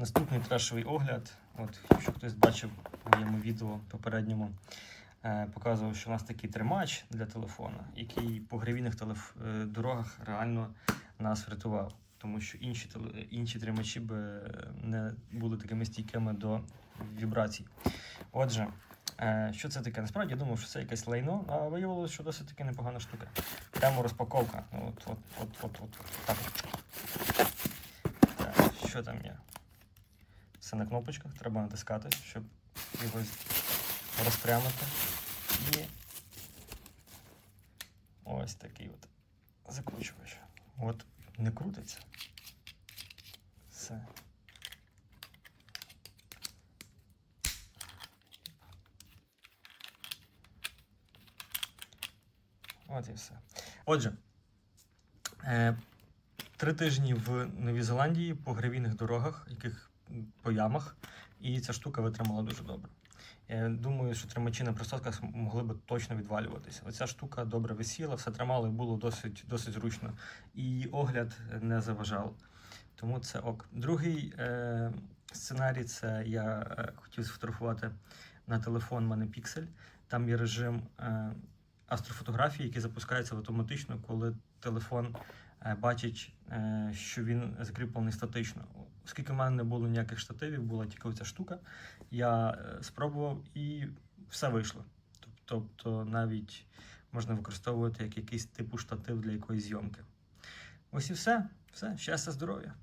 Наступний трешовий огляд. От, якщо хтось бачив в моєму відео попередньому, е, показував, що у нас такий тримач для телефона, який по гравійних телеф... е, дорогах реально нас врятував. Тому що інші, теле- інші тримачі би е, не були такими стійкими до вібрацій. Отже, що це таке? Насправді я думав, що це якесь лайно, а виявилося, що досить таки непогана штука. Прямо розпаковка. Ну, От, от, от, от, от. Так. Так, що там є? Все на кнопочках, треба натискати, щоб його розпрямити. І ось такий от закручувач. От не крутиться. Все. От і все. Отже, е, три тижні в Новій Зеландії по гравійних дорогах, яких по ямах, і ця штука витримала дуже добре. Я думаю, що тримачі на приставках могли би точно відвалюватися. Оця штука добре висіла, все тримало і було досить, досить зручно. І огляд не заважав. Тому це ок. Другий е, сценарій це я е, хотів сфотографувати на телефон мене Pixel. Там є режим е, астрофотографії, який запускається автоматично, коли телефон е, бачить, е, що він закріплений статично. Оскільки в мене не було ніяких штативів, була тільки оця штука, я е, спробував і все вийшло. Тобто навіть можна використовувати як якийсь типу штатив для якоїсь зйомки. Ось і все. Все, щастя, здоров'я.